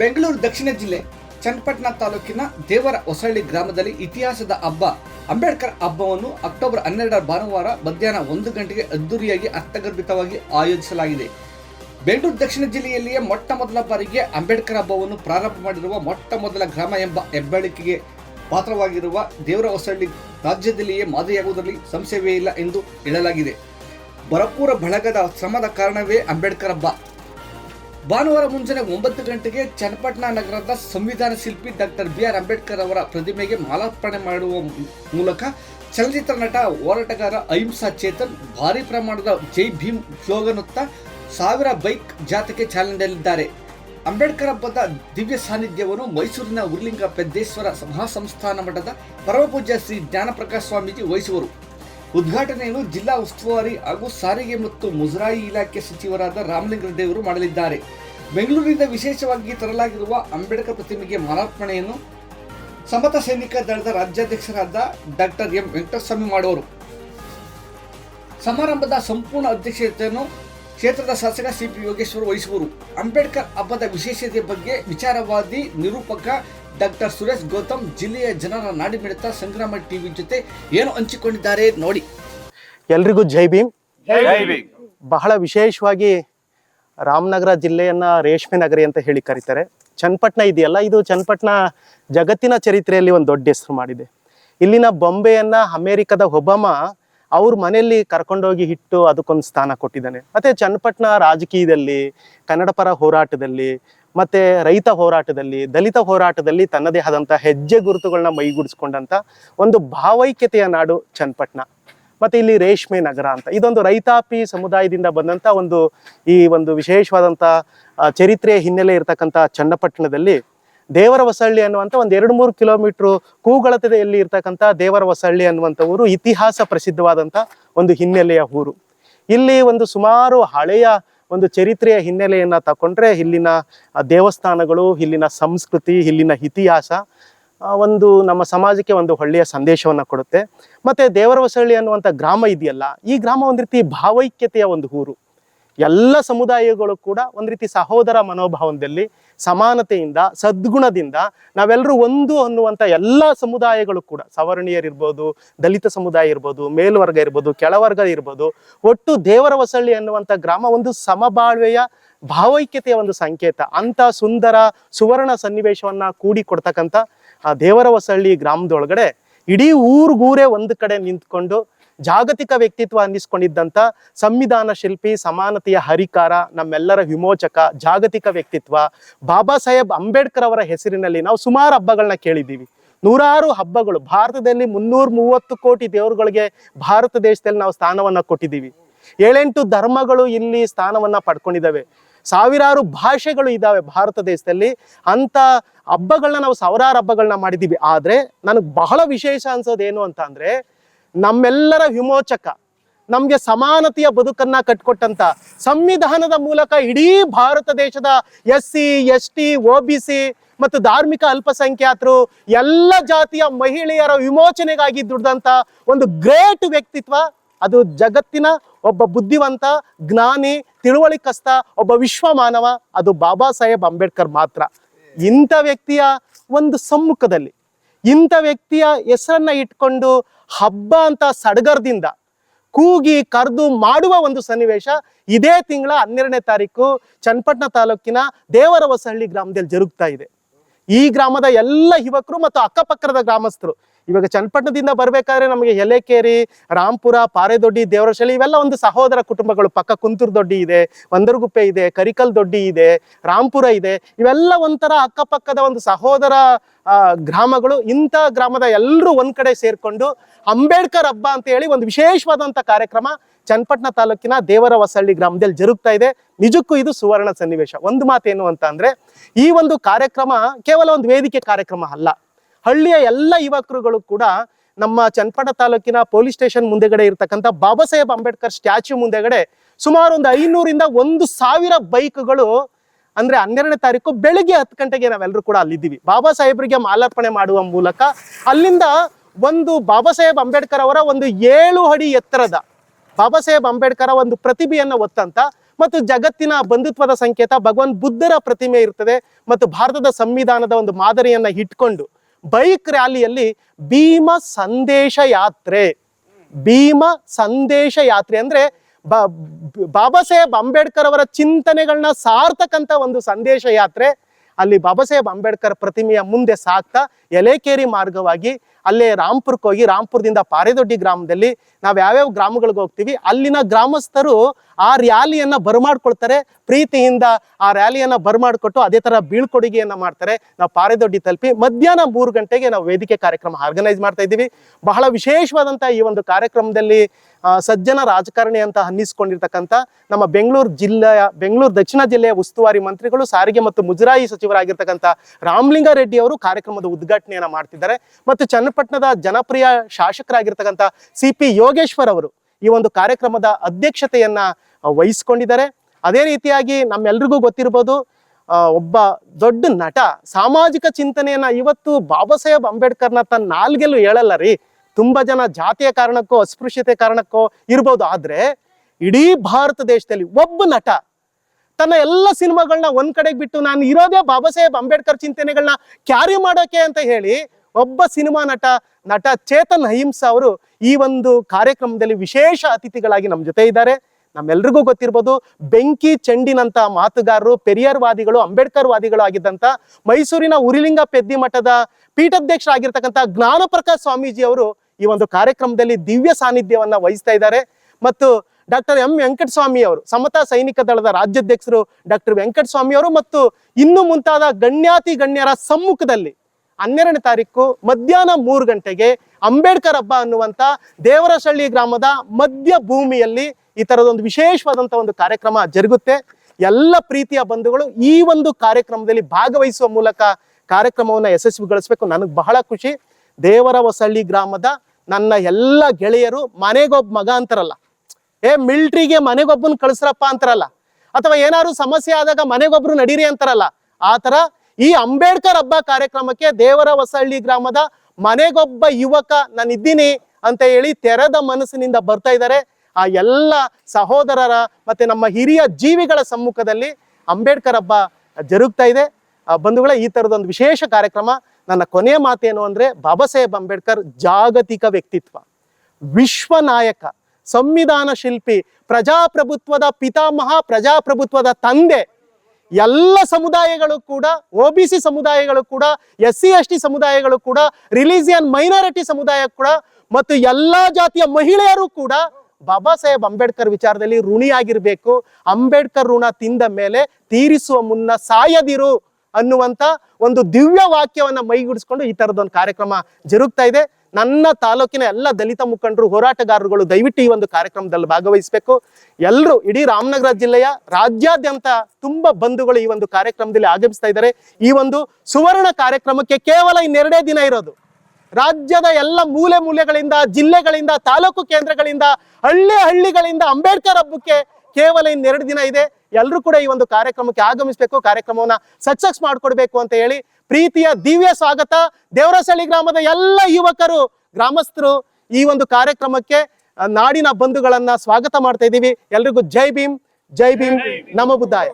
ಬೆಂಗಳೂರು ದಕ್ಷಿಣ ಜಿಲ್ಲೆ ಚನ್ನಪಟ್ಟಣ ತಾಲೂಕಿನ ದೇವರ ಹೊಸಳ್ಳಿ ಗ್ರಾಮದಲ್ಲಿ ಇತಿಹಾಸದ ಹಬ್ಬ. ಅಂಬೇಡ್ಕರ್ ಹಬ್ಬವನ್ನು ಅಕ್ಟೋಬರ್ ಹನ್ನೆರಡರ ಭಾನುವಾರ ಮಧ್ಯಾಹ್ನ ಒಂದು ಗಂಟೆಗೆ ಅದ್ದೂರಿಯಾಗಿ ಅರ್ಥಗರ್ಭಿತವಾಗಿ ಆಯೋಜಿಸಲಾಗಿದೆ. ಬೆಂಗಳೂರು ದಕ್ಷಿಣ ಜಿಲ್ಲೆಯಲ್ಲಿಯೇ ಮೊಟ್ಟ ಮೊದಲ ಬಾರಿಗೆ ಅಂಬೇಡ್ಕರ್ ಹಬ್ಬವನ್ನು ಪ್ರಾರಂಭ ಮಾಡಿರುವ ಮೊಟ್ಟ ಮೊದಲ ಗ್ರಾಮ ಎಂಬ ಹೆಬ್ಬಳಿಕೆಗೆ ಪಾತ್ರವಾಗಿರುವ ದೇವರ ಹೊಸಳ್ಳಿ ರಾಜ್ಯದಲ್ಲಿಯೇ ಮಾದರಿಯಾಗುವುದರಲ್ಲಿ ಸಂಶಯವೇ ಇಲ್ಲ ಎಂದು ಹೇಳಲಾಗಿದೆ. ಭರಪೂರ ಬಳಗದ ಶ್ರಮದ ಕಾರಣವೇ ಅಂಬೇಡ್ಕರ್ ಹಬ್ಬ. ಭಾನುವಾರ ಮುಂಜಾನೆ ಒಂಬತ್ತು ಗಂಟೆಗೆ ಚನ್ನಪಟ್ಟಣ ನಗರದ ಸಂವಿಧಾನ ಶಿಲ್ಪಿ ಡಾಕ್ಟರ್ ಬಿ ಆರ್ ಅಂಬೇಡ್ಕರ್ ಅವರ ಪ್ರತಿಮೆಗೆ ಮಾಲಾರ್ಪಣೆ ಮಾಡುವ ಮೂಲಕ ಚಲನಚಿತ್ರ ನಟ, ಹೋರಾಟಗಾರ ಅಹಿಂಸಾ ಚೇತನ್ ಭಾರಿ ಪ್ರಮಾಣದ ಜೈ ಭೀಮ್ ಸ್ಲೋಗನ್ನುತ್ತಾ ಸಾವಿರ ಬೈಕ್ ಜಾಥಕ್ಕೆ ಚಾಲನೆ ನೀಡಲಿದ್ದಾರೆ ಅಂಬೇಡ್ಕರ್ ಹಬ್ಬದ ದಿವ್ಯ ಸಾನ್ನಿಧ್ಯವನ್ನು ಮೈಸೂರಿನ ಉರ್ಲಿಂಗ ಪೆದ್ದೇಶ್ವರ ಮಹಾಸಂಸ್ಥಾನ ಮಠದ ಪರಮಪೂಜ್ಯ ಶ್ರೀ ಜ್ಞಾನಪ್ರಕಾಶ್ ಸ್ವಾಮೀಜಿ ವಹಿಸುವರು. ಉದ್ಘಾಟನೆಯನ್ನು ಜಿಲ್ಲಾ ಉಸ್ತುವಾರಿ ಹಾಗೂ ಸಾರಿಗೆ ಮತ್ತು ಮುಜರಾಯಿ ಇಲಾಖೆ ಸಚಿವರಾದ ರಾಮಲಿಂಗದೇವರು ಮಾಡಲಿದ್ದಾರೆ. ಬೆಂಗಳೂರಿನಿಂದ ವಿಶೇಷವಾಗಿ ತರಲಾಗಿರುವ ಅಂಬೇಡ್ಕರ್ ಪ್ರತಿಮೆಗೆ ಮಾಲಾರ್ಪಣೆಯನ್ನು ಸಮತ ಸೈನಿಕ ದಳದ ರಾಜ್ಯಾಧ್ಯಕ್ಷರಾದ ಡಾಕ್ಟರ್ ಎಂ ವೆಂಕಟಸ್ವಾಮಿ ಮಾಡುವರು. ಸಮಾರಂಭದ ಸಂಪೂರ್ಣ ಅಧ್ಯಕ್ಷತೆಯನ್ನು ಕ್ಷೇತ್ರದ ಶಾಸಕ ಸಿಪಿ ಯೋಗೇಶ್ವರ್ ವಹಿಸುವರು. ಅಂಬೇಡ್ಕರ್ ಹಬ್ಬದ ವಿಶೇಷತೆ ಬಗ್ಗೆ ವಿಚಾರವಾದಿ ನಿರೂಪಕ ಡಾಕ್ಟರ್ ಸುರೇಶ್ ಗೌತಮ್ ಜಿಲ್ಲೆಯ ಜನರ ನಾಡಿಮಿಡಿತ ಸಂಗ್ರಾಮ ಟಿವಿ ಜೊತೆ ಏನು ಹಂಚಿಕೊಂಡಿದ್ದಾರೆ ನೋಡಿ. ಎಲ್ರಿಗೂ ಜೈ ಭೀಮ್. ಜೈ ಭೀಮ್. ಬಹಳ ವಿಶೇಷವಾಗಿ ರಾಮನಗರ ಜಿಲ್ಲೆಯನ್ನ ರೇಷ್ಮೆ ನಗರಿ ಅಂತ ಹೇಳಿ ಕರೀತಾರೆ. ಚನ್ನಪಟ್ಟಣ ಇದೆಯಲ್ಲ? ಇದು ಚನ್ನಪಟ್ಟಣ ಜಗತ್ತಿನ ಚರಿತ್ರೆಯಲ್ಲಿ ಒಂದು ದೊಡ್ಡ ಹೆಸರು ಮಾಡಿದೆ. ಇಲ್ಲಿನ ಬೊಂಬೆಯನ್ನ ಅಮೆರಿಕದ ಒಬಾಮ ಅವ್ರ ಮನೆಯಲ್ಲಿ ಕರ್ಕೊಂಡೋಗಿ ಇಟ್ಟು ಅದಕ್ಕೊಂದು ಸ್ಥಾನ ಕೊಟ್ಟಿದ್ದಾನೆ. ಮತ್ತೆ ಚನ್ನಪಟ್ಟಣ ರಾಜಕೀಯದಲ್ಲಿ, ಕನ್ನಡ ಪರ ಹೋರಾಟದಲ್ಲಿ, ಮತ್ತೆ ರೈತ ಹೋರಾಟದಲ್ಲಿ, ದಲಿತ ಹೋರಾಟದಲ್ಲಿ ತನ್ನದೇ ಆದಂಥ ಹೆಜ್ಜೆ ಗುರುತುಗಳನ್ನ ಮೈಗೂಡಿಸ್ಕೊಂಡಂತ ಒಂದು ಭಾವೈಕ್ಯತೆಯ ನಾಡು ಚನ್ನಪಟ್ಟಣ. ಮತ್ತೆ ಇಲ್ಲಿ ರೇಷ್ಮೆ ನಗರ ಅಂತ. ಇದೊಂದು ರೈತಾಪಿ ಸಮುದಾಯದಿಂದ ಬಂದಂತ ಒಂದು ಈ ಒಂದು ವಿಶೇಷವಾದಂತ ಚರಿತ್ರೆಯ ಹಿನ್ನೆಲೆ ಇರತಕ್ಕಂತ ಚನ್ನಪಟ್ಟಣದಲ್ಲಿ ದೇವರ ಹೊಸಳ್ಳಿ ಅನ್ನುವಂಥ ಒಂದು ಎರಡು ಮೂರು ಕಿಲೋಮೀಟರ್ ಕೂಗಳತೆಯಲ್ಲಿ ಇರ್ತಕ್ಕಂಥ ದೇವರ ಹೊಸಳ್ಳಿ ಅನ್ನುವಂಥ ಊರು ಇತಿಹಾಸ ಪ್ರಸಿದ್ಧವಾದಂಥ ಒಂದು ಹಿನ್ನೆಲೆಯ ಊರು. ಇಲ್ಲಿ ಒಂದು ಸುಮಾರು ಹಳೆಯ ಒಂದು ಚರಿತ್ರೆಯ ಹಿನ್ನೆಲೆಯನ್ನು ತಕೊಂಡ್ರೆ ಇಲ್ಲಿನ ದೇವಸ್ಥಾನಗಳು, ಇಲ್ಲಿನ ಸಂಸ್ಕೃತಿ, ಇಲ್ಲಿನ ಇತಿಹಾಸ ಒಂದು ನಮ್ಮ ಸಮಾಜಕ್ಕೆ ಒಂದು ಒಳ್ಳೆಯ ಸಂದೇಶವನ್ನ ಕೊಡುತ್ತೆ. ಮತ್ತೆ ದೇವರ ಹೊಸಳ್ಳಿ ಅನ್ನುವಂಥ ಗ್ರಾಮ ಇದೆಯಲ್ಲ, ಈ ಗ್ರಾಮ ಒಂದು ರೀತಿ ಭಾವೈಕ್ಯತೆಯ ಒಂದು ಊರು. ಎಲ್ಲ ಸಮುದಾಯಗಳು ಕೂಡ ಒಂದು ರೀತಿ ಸಹೋದರ ಮನೋಭಾವದಲ್ಲಿ ಸಮಾನತೆಯಿಂದ, ಸದ್ಗುಣದಿಂದ ನಾವೆಲ್ಲರೂ ಒಂದು ಅನ್ನುವಂಥ ಎಲ್ಲ ಸಮುದಾಯಗಳು ಕೂಡ ಸವರ್ಣೀಯರಿರ್ಬೋದು ದಲಿತ ಸಮುದಾಯ ಇರ್ಬೋದು, ಮೇಲ್ವರ್ಗ ಇರ್ಬೋದು, ಕೆಳವರ್ಗ ಇರ್ಬೋದು, ಒಟ್ಟು ದೇವರ ವಸಳ್ಳಿ ಅನ್ನುವಂಥ ಗ್ರಾಮ ಒಂದು ಸಮಬಾಳ್ವೆಯ ಭಾವೈಕ್ಯತೆಯ ಒಂದು ಸಂಕೇತ. ಅಂತ ಸುಂದರ ಸುವರ್ಣ ಸನ್ನಿವೇಶವನ್ನ ಕೂಡಿ ಕೊಡ್ತಕ್ಕಂಥ ದೇವರ ವಸಳ್ಳಿ ಗ್ರಾಮದೊಳಗಡೆ ಇಡೀ ಊರ್ಗೂರೇ ಒಂದು ಕಡೆ ನಿಂತ್ಕೊಂಡು ಜಾಗತಿಕ ವ್ಯಕ್ತಿತ್ವ ಅನ್ನಿಸ್ಕೊಂಡಿದ್ದಂಥ ಸಂವಿಧಾನ ಶಿಲ್ಪಿ ಸಮಾನತೆಯ ಹರಿಕಾರ, ನಮ್ಮೆಲ್ಲರ ವಿಮೋಚಕ ಜಾಗತಿಕ ವ್ಯಕ್ತಿತ್ವ, ಬಾಬಾ ಸಾಹೇಬ್ ಅಂಬೇಡ್ಕರ್ ಅವರ ಹೆಸರಿನಲ್ಲಿ ನಾವು ಸುಮಾರು ಹಬ್ಬಗಳನ್ನ ಕೇಳಿದ್ದೀವಿ. ನೂರಾರು ಹಬ್ಬಗಳು, ಭಾರತದಲ್ಲಿ ಮುನ್ನೂರ ಮೂವತ್ತು ಕೋಟಿ ದೇವರುಗಳಿಗೆ ಭಾರತ ದೇಶದಲ್ಲಿ ನಾವು ಸ್ಥಾನವನ್ನ ಕೊಟ್ಟಿದ್ದೀವಿ. ಏಳೆಂಟು ಧರ್ಮಗಳು ಇಲ್ಲಿ ಸ್ಥಾನವನ್ನ ಪಡ್ಕೊಂಡಿದ್ದಾವೆ. ಸಾವಿರಾರು ಭಾಷೆಗಳು ಇದ್ದಾವೆ ಭಾರತ ದೇಶದಲ್ಲಿ. ಅಂತ ಹಬ್ಬಗಳನ್ನ ನಾವು ಸಾವಿರಾರು ಹಬ್ಬಗಳನ್ನ ಮಾಡಿದ್ದೀವಿ. ಆದ್ರೆ, ನನಗೆ ಬಹಳ ವಿಶೇಷ ಅನ್ಸೋದೇನು ಅಂತ ಅಂದ್ರೆ ನಮ್ಮೆಲ್ಲರ ವಿಮೋಚಕ, ನಮಗೆ ಸಮಾನತೆಯ ಬದುಕನ್ನ ಕಟ್ಕೊಟ್ಟಂತ ಸಂವಿಧಾನದ ಮೂಲಕ ಇಡೀ ಭಾರತ ದೇಶದ S C, S T, O B C ಮತ್ತು ಧಾರ್ಮಿಕ ಅಲ್ಪಸಂಖ್ಯಾತರು, ಎಲ್ಲ ಜಾತಿಯ ಮಹಿಳೆಯರ ವಿಮೋಚನೆಗಾಗಿ ದುಡ್ದಂತ ಒಂದು ಗ್ರೇಟ್ ವ್ಯಕ್ತಿತ್ವ, ಅದು ಜಗತ್ತಿನ ಒಬ್ಬ ಬುದ್ಧಿವಂತ, ಜ್ಞಾನಿ ತಿಳುವಳಿಕಸ್ತ ಒಬ್ಬ ವಿಶ್ವ ಮಾನವ ಅದು ಬಾಬಾ ಸಾಹೇಬ್ ಅಂಬೇಡ್ಕರ್ ಮಾತ್ರ. ಇಂಥ ವ್ಯಕ್ತಿಯ ಒಂದು ಸಮ್ಮುಖದಲ್ಲಿ ಇಂಥ ವ್ಯಕ್ತಿಯ ಹೆಸರನ್ನ ಇಟ್ಕೊಂಡು ಹಬ್ಬ ಅಂತ ಸಡಗರದಿಂದ ಕೂಗಿ ಕರೆದು ಮಾಡುವ ಒಂದು ಸನ್ನಿವೇಶ ಇದೇ ತಿಂಗಳ ಹನ್ನೆರಡನೇ ತಾರೀಕು ಚನ್ನಪಟ್ಟಣ ತಾಲೂಕಿನ ದೇವರ ಹೊಸಹಳ್ಳಿ ಗ್ರಾಮದಲ್ಲಿ ಜರುಗ್ತಾ ಇದೆ. ಈ ಗ್ರಾಮದ ಎಲ್ಲ ಯುವಕರು ಮತ್ತು ಅಕ್ಕಪಕ್ಕದ ಗ್ರಾಮಸ್ಥರು ಇವಾಗ ಚನ್ನಪಟ್ಟಣದಿಂದ ಬರಬೇಕಾದ್ರೆ ನಮಗೆ ಎಲೆಕೇರಿ ರಾಂಪುರ, ಪಾರೆದೊಡ್ಡಿ, ದೇವರಶಾಲಿ ಇವೆಲ್ಲ ಒಂದು ಸಹೋದರ ಕುಟುಂಬಗಳು. ಪಕ್ಕ ಕುಂತೂರು ದೊಡ್ಡಿ ಇದೆ, ಒಂದರಗುಪ್ಪೆ ಇದೆ, ಕರಿಕಲ್ ದೊಡ್ಡಿ ಇದೆ, ರಾಂಪುರ ಇದೆ. ಇವೆಲ್ಲ ಒಂಥರ ಅಕ್ಕಪಕ್ಕದ ಒಂದು ಸಹೋದರ ಗ್ರಾಮಗಳು. ಇಂಥ ಗ್ರಾಮದ ಎಲ್ಲರೂ ಒಂದ್ ಕಡೆ ಸೇರ್ಕೊಂಡು ಅಂಬೇಡ್ಕರ್ ಹಬ್ಬ ಅಂತ ಹೇಳಿ ಒಂದು ವಿಶೇಷವಾದಂತ ಕಾರ್ಯಕ್ರಮ ಚನ್ನಪಟ್ಟಣ ತಾಲೂಕಿನ ದೇವರ ಹೊಸಳ್ಳಿ ಗ್ರಾಮದಲ್ಲಿ ಜರುಗ್ತಾ ಇದೆ. ನಿಜಕ್ಕೂ ಇದು ಸುವರ್ಣ ಸನ್ನಿವೇಶ. ಒಂದು ಮಾತೇನು ಅಂತ ಅಂದ್ರೆ, ಈ ಒಂದು ಕಾರ್ಯಕ್ರಮ ಕೇವಲ ಒಂದು ವೇದಿಕೆ ಕಾರ್ಯಕ್ರಮ ಅಲ್ಲ. ಹಳ್ಳಿಯ ಎಲ್ಲ ಯುವಕರುಗಳು ಕೂಡ ನಮ್ಮ ಚನ್ಪಟ ತಾಲೂಕಿನ ಪೊಲೀಸ್ ಸ್ಟೇಷನ್ ಮುಂದೆಗಡೆ ಇರತಕ್ಕಂಥ ಬಾಬಾ ಸಾಹೇಬ್ ಅಂಬೇಡ್ಕರ್ ಸ್ಟ್ಯಾಚ್ಯೂ ಮುಂದೆಗಡೆ ಸುಮಾರು ಒಂದು ಐನೂರಿಂದ ಒಂದು ಸಾವಿರ ಬೈಕ್ಗಳು ಅಂದ್ರೆ ಹನ್ನೆರಡನೇ ತಾರೀಕು ಬೆಳಿಗ್ಗೆ ಹತ್ತು ಗಂಟೆಗೆ ನಾವೆಲ್ಲರೂ ಕೂಡ ಅಲ್ಲಿದ್ದೀವಿ. ಬಾಬಾ ಸಾಹೇಬರಿಗೆ ಮಾಲಾರ್ಪಣೆ ಮಾಡುವ ಮೂಲಕ ಅಲ್ಲಿಂದ ಒಂದು ಬಾಬಾ ಸಾಹೇಬ್ ಅಂಬೇಡ್ಕರ್ ಅವರ ಒಂದು ಏಳು ಅಡಿ ಎತ್ತರದ ಬಾಬಾ ಸಾಹೇಬ್ ಅಂಬೇಡ್ಕರ್ ಒಂದು ಪ್ರತಿಭೆಯನ್ನು ಒತ್ತಂತ ಮತ್ತು ಜಗತ್ತಿನ ಬಂಧುತ್ವದ ಸಂಕೇತ ಭಗವಾನ್ ಬುದ್ಧರ ಪ್ರತಿಮೆ ಇರ್ತದೆ ಮತ್ತು ಭಾರತದ ಸಂವಿಧಾನದ ಒಂದು ಮಾದರಿಯನ್ನ ಇಟ್ಕೊಂಡು ಬೈಕ್ ರ್ಯಾಲಿಯಲ್ಲಿ ಭೀಮ ಸಂದೇಶ ಯಾತ್ರೆ. ಭೀಮ ಸಂದೇಶ ಯಾತ್ರೆ ಅಂದ್ರೆ ಬಾಬಾ ಸಾಹೇಬ್ ಅಂಬೇಡ್ಕರ್ ಅವರ ಚಿಂತನೆಗಳನ್ನ ಸಾರ್ತಕ್ಕಂಥ ಒಂದು ಸಂದೇಶ ಯಾತ್ರೆ. ಅಲ್ಲಿ ಬಾಬಾ ಅಂಬೇಡ್ಕರ್ ಪ್ರತಿಮೆಯ ಮುಂದೆ ಸಾಕ್ತಾ ಎಲೆಕೇರಿ ಮಾರ್ಗವಾಗಿ ಅಲ್ಲೇ ರಾಂಪುರಕ್ಕೆ ಹೋಗಿ ರಾಂಪುರದಿಂದ ಪಾರೆದೊಡ್ಡಿ ಗ್ರಾಮದಲ್ಲಿ ನಾವು ಯಾವ್ಯಾವ ಗ್ರಾಮಗಳಿಗೆ ಹೋಗ್ತೀವಿ, ಅಲ್ಲಿನ ಗ್ರಾಮಸ್ಥರು ಆ ರ್ಯಾಲಿಯನ್ನ ಬರಮಾಡ್ಕೊಳ್ತಾರೆ, ಪ್ರೀತಿಯಿಂದ ಆ ರ್ಯಾಲಿಯನ್ನ ಬರಮಾಡ್ಕೊಟ್ಟು ಅದೇ ತರ ಬೀಳ್ಕೊಡುಗೆಯನ್ನ ಮಾಡ್ತಾರೆ. ನಾವು ಪಾರೆದೊಡ್ಡಿ ತಲುಪಿ ಮಧ್ಯಾಹ್ನ ಮೂರು ಗಂಟೆಗೆ ನಾವು ವೇದಿಕೆ ಕಾರ್ಯಕ್ರಮ ಆರ್ಗನೈಸ್ ಮಾಡ್ತಾ ಇದ್ದೀವಿ. ಬಹಳ ವಿಶೇಷವಾದಂತಹ ಈ ಒಂದು ಕಾರ್ಯಕ್ರಮದಲ್ಲಿ ಸಜ್ಜನ ರಾಜಕಾರಣಿ ಅಂತ ಅನ್ನಿಸ್ಕೊಂಡಿರ್ತಕ್ಕಂಥ ನಮ್ಮ ಬೆಂಗಳೂರು ಜಿಲ್ಲೆಯ, ಬೆಂಗಳೂರು ದಕ್ಷಿಣ ಜಿಲ್ಲೆಯ ಉಸ್ತುವಾರಿ ಮಂತ್ರಿಗಳು ಸಾರಿಗೆ ಮತ್ತು ಮುಜರಾಯಿ ಸಚಿವರಾಗಿರ್ತಕ್ಕಂಥ ರಾಮಲಿಂಗಾರೆಡ್ಡಿ ಅವರು ಕಾರ್ಯಕ್ರಮದ ಉದ್ಘಾಟನೆಯನ್ನು ಮಾಡ್ತಿದ್ದಾರೆ. ಮತ್ತು ಚನ್ನಪಟ್ಟಣದ ಜನಪ್ರಿಯ ಶಾಸಕರಾಗಿರ್ತಕ್ಕಂಥ ಸಿ ಪಿ ಯೋಗೇಶ್ವರ್ ಅವರು ಈ ಒಂದು ಕಾರ್ಯಕ್ರಮದ ಅಧ್ಯಕ್ಷತೆಯನ್ನ ವಹಿಸ್ಕೊಂಡಿದ್ದಾರೆ. ಅದೇ ರೀತಿಯಾಗಿ ನಮ್ಮೆಲ್ರಿಗೂ ಗೊತ್ತಿರ್ಬೋದು ಒಬ್ಬ ದೊಡ್ಡ ನಟ, ಸಾಮಾಜಿಕ ಚಿಂತನೆಯನ್ನ ಇವತ್ತು ಬಾಬಾ ಸಾಹೇಬ್ ಅಂಬೇಡ್ಕರ್ನ ತನ್ನ ನಾಲ್ಗೆಲ್ಲೂ ಹೇಳಲ್ಲ ರೀ. ತುಂಬಾ ಜನ ಜಾತಿಯ ಕಾರಣಕ್ಕೋ ಅಸ್ಪೃಶ್ಯತೆ ಕಾರಣಕ್ಕೋ ಇರ್ಬೋದು. ಆದ್ರೆ ಇಡೀ ಭಾರತ ದೇಶದಲ್ಲಿ ಒಬ್ಬ ನಟ ತನ್ನ ಎಲ್ಲ ಸಿನಿಮಾಗಳನ್ನ ಒಂದ್ ಕಡೆಗೆ ಬಿಟ್ಟು ನಾನು ಇರೋದೇ ಬಾಬಾ ಸಾಹೇಬ್ ಅಂಬೇಡ್ಕರ್ ಚಿಂತನೆಗಳನ್ನ ಕ್ಯಾರಿ ಮಾಡೋಕೆ ಅಂತ ಹೇಳಿ ಒಬ್ಬ ಸಿನಿಮಾ ನಟ ನಟ ಚೇತನ್ ಅಹಿಂಸಾ ಅವರು ಈ ಒಂದು ಕಾರ್ಯಕ್ರಮದಲ್ಲಿ ವಿಶೇಷ ಅತಿಥಿಗಳಾಗಿ ನಮ್ಮ ಜೊತೆ ಇದ್ದಾರೆ. ನಮ್ಮೆಲ್ರಿಗೂ ಗೊತ್ತಿರ್ಬೋದು, ಬೆಂಕಿ ಚೆಂಡಿನಂತ ಮಾತುಗಾರರು, ಪೆರಿಯರ್ ವಾದಿಗಳು, ಅಂಬೇಡ್ಕರ್ ವಾದಿಗಳು ಆಗಿದ್ದಂತ ಮೈಸೂರಿನ ಉರಿಲಿಂಗ ಪೆದ್ದಿ ಮಠದ ಪೀಠಾಧ್ಯಕ್ಷರಾಗಿರ್ತಕ್ಕಂಥ ಜ್ಞಾನಪ್ರಕಾಶ್ ಸ್ವಾಮೀಜಿ ಅವರು ಈ ಒಂದು ಕಾರ್ಯಕ್ರಮದಲ್ಲಿ ದಿವ್ಯ ಸಾನ್ನಿಧ್ಯವನ್ನ ವಹಿಸ್ತಾ ಇದ್ದಾರೆ. ಮತ್ತು ಡಾಕ್ಟರ್ ಎಂ ವೆಂಕಟಸ್ವಾಮಿ ಅವರು, ಸಮತಾ ಸೈನಿಕ ದಳದ ರಾಜ್ಯಾಧ್ಯಕ್ಷರು ಡಾಕ್ಟರ್ ವೆಂಕಟಸ್ವಾಮಿ ಅವರು ಮತ್ತು ಇನ್ನು ಮುಂತಾದ ಗಣ್ಯಾತಿ ಗಣ್ಯರ ಸಮ್ಮುಖದಲ್ಲಿ ಹನ್ನೆರಡನೇ ತಾರೀಕು ಮಧ್ಯಾಹ್ನ ಮೂರು ಗಂಟೆಗೆ ಅಂಬೇಡ್ಕರ್ ಹಬ್ಬ ಅನ್ನುವಂಥ ದೇವರಸಳ್ಳಿ ಗ್ರಾಮದ ಮಧ್ಯ ಭೂಮಿಯಲ್ಲಿ ಈ ಥರದೊಂದು ವಿಶೇಷವಾದಂಥ ಒಂದು ಕಾರ್ಯಕ್ರಮ ಜರುಗುತ್ತೆ. ಎಲ್ಲ ಪ್ರೀತಿಯ ಬಂಧುಗಳು ಈ ಒಂದು ಕಾರ್ಯಕ್ರಮದಲ್ಲಿ ಭಾಗವಹಿಸುವ ಮೂಲಕ ಕಾರ್ಯಕ್ರಮವನ್ನು ಯಶಸ್ವಿಗೊಳಿಸಬೇಕು. ನನಗೆ ಬಹಳ ಖುಷಿ. ದೇವರ ಹೊಸಳ್ಳಿ ಗ್ರಾಮದ ನನ್ನ ಎಲ್ಲ ಗೆಳೆಯರು ಮನೆಗೊಬ್ಬ ಮಗ ಅಂತಾರಲ್ಲ. ಏ, ಮಿಲ್ಟ್ರಿಗೆ ಮನೆಗೊಬ್ಬನ ಕಳಿಸ್ರಪ್ಪ ಅಂತಾರಲ್ಲ. ಅಥವಾ ಏನಾದ್ರು ಸಮಸ್ಯೆ ಆದಾಗ ಮನೆಗೊಬ್ರು ನಡೀರಿ ಅಂತಾರಲ್ಲ. ಆ ಥರ ಈ ಅಂಬೇಡ್ಕರ್ ಹಬ್ಬ ಕಾರ್ಯಕ್ರಮಕ್ಕೆ ದೇವರ ಹೊಸಹಳ್ಳಿ ಗ್ರಾಮದ ಮನೆಗೊಬ್ಬ ಯುವಕ ನಾನು ಇದ್ದೀನಿ ಅಂತ ಹೇಳಿ ತೆರೆದ ಮನಸ್ಸಿನಿಂದ ಬರ್ತಾ ಇದ್ದಾರೆ. ಆ ಎಲ್ಲ ಸಹೋದರರ ಮತ್ತೆ ನಮ್ಮ ಹಿರಿಯ ಜೀವಿಗಳ ಸಮ್ಮುಖದಲ್ಲಿ ಅಂಬೇಡ್ಕರ್ ಹಬ್ಬ ಜರುಗ್ತಾ ಇದೆ. ಬಂಧುಗಳೇ, ಈ ತರದೊಂದು ವಿಶೇಷ ಕಾರ್ಯಕ್ರಮ ನನ್ನ ಕೊನೆಯ ಮಾತೇನು ಅಂದ್ರೆ, ಬಾಬಾ ಸಾಹೇಬ್ ಅಂಬೇಡ್ಕರ್ ಜಾಗತಿಕ ವ್ಯಕ್ತಿತ್ವ. ವಿಶ್ವ ನಾಯಕ ಸಂವಿಧಾನ ಶಿಲ್ಪಿ, ಪ್ರಜಾಪ್ರಭುತ್ವದ ಪಿತಾಮಹ, ಪ್ರಜಾಪ್ರಭುತ್ವದ ತಂದೆ, ಎಲ್ಲ ಸಮುದಾಯಗಳು ಕೂಡ, ಒ ಬಿ ಸಿ ಸಮುದಾಯಗಳು ಕೂಡ, ಎಸ್ ಸಿ ಎಸ್ ಟಿ ಸಮುದಾಯಗಳು ಕೂಡ, ರಿಲಿಜಿಯನ್ ಮೈನಾರಿಟಿ ಸಮುದಾಯ ಕೂಡ, ಮತ್ತು ಎಲ್ಲ ಜಾತಿಯ ಮಹಿಳೆಯರು ಕೂಡ ಬಾಬಾ ಸಾಹೇಬ್ ಅಂಬೇಡ್ಕರ್ ವಿಚಾರದಲ್ಲಿ ಋಣಿಯಾಗಿರ್ಬೇಕು. ಅಂಬೇಡ್ಕರ್ ಋಣ ತಿಂದ ಮೇಲೆ ತೀರಿಸುವ ಮುನ್ನ ಸಾಯದಿರು. ಅನ್ನುವಂತ ಒಂದು ದಿವ್ಯ ವಾಕ್ಯವನ್ನ ಮೈಗೂಡಿಸ್ಕೊಂಡು ಈ ತರದೊಂದು ಕಾರ್ಯಕ್ರಮ ಜರುಗ್ತಾ ಇದೆ. ನನ್ನ ತಾಲೂಕಿನ ಎಲ್ಲ ದಲಿತ ಮುಖಂಡರು, ಹೋರಾಟಗಾರರುಗಳು ದಯವಿಟ್ಟು ಈ ಒಂದು ಕಾರ್ಯಕ್ರಮದಲ್ಲಿ ಭಾಗವಹಿಸಬೇಕು. ಎಲ್ಲರೂ ಇಡೀ ರಾಮನಗರ ಜಿಲ್ಲೆಯ ರಾಜ್ಯಾದ್ಯಂತ ತುಂಬಾ ಬಂಧುಗಳು ಈ ಒಂದು ಕಾರ್ಯಕ್ರಮದಲ್ಲಿ ಆಗಮಿಸ್ತಾ ಇದ್ದಾರೆ. ಈ ಒಂದು ಸುವರ್ಣ ಕಾರ್ಯಕ್ರಮಕ್ಕೆ ಕೇವಲ ಇನ್ನೆರಡೇ ದಿನ ಇರೋದು. ರಾಜ್ಯದ ಎಲ್ಲ ಮೂಲೆ ಮೂಲೆಗಳಿಂದ, ಜಿಲ್ಲೆಗಳಿಂದ, ತಾಲೂಕು ಕೇಂದ್ರಗಳಿಂದ, ಹಳ್ಳಿ ಹಳ್ಳಿಗಳಿಂದ ಅಂಬೇಡ್ಕರ್ ಹಬ್ಬಕ್ಕೆ ಕೇವಲ ಇನ್ನೆರಡು ದಿನ ಇದೆ. ಎಲ್ಲರೂ ಕೂಡ ಈ ಒಂದು ಕಾರ್ಯಕ್ರಮಕ್ಕೆ ಆಗಮಿಸಬೇಕು, ಕಾರ್ಯಕ್ರಮವನ್ನ ಸಕ್ಸಸ್ ಮಾಡಿಕೊಡ್ಬೇಕು ಅಂತ ಹೇಳಿ ಪ್ರೀತಿಯ ದಿವ್ಯ ಸ್ವಾಗತ ದೇವರಸಳ್ಳಿ ಗ್ರಾಮದ ಎಲ್ಲ ಯುವಕರು, ಗ್ರಾಮಸ್ಥರು ಈ ಒಂದು ಕಾರ್ಯಕ್ರಮಕ್ಕೆ ನಾಡಿನ ಬಂಧುಗಳನ್ನ ಸ್ವಾಗತ ಮಾಡ್ತಾ ಇದ್ದೀವಿ. ಎಲ್ರಿಗೂ ಜೈ ಭೀಮ್ ಜೈ ಭೀಮ್, ನಮ ಬುದ್ಧಾಯ.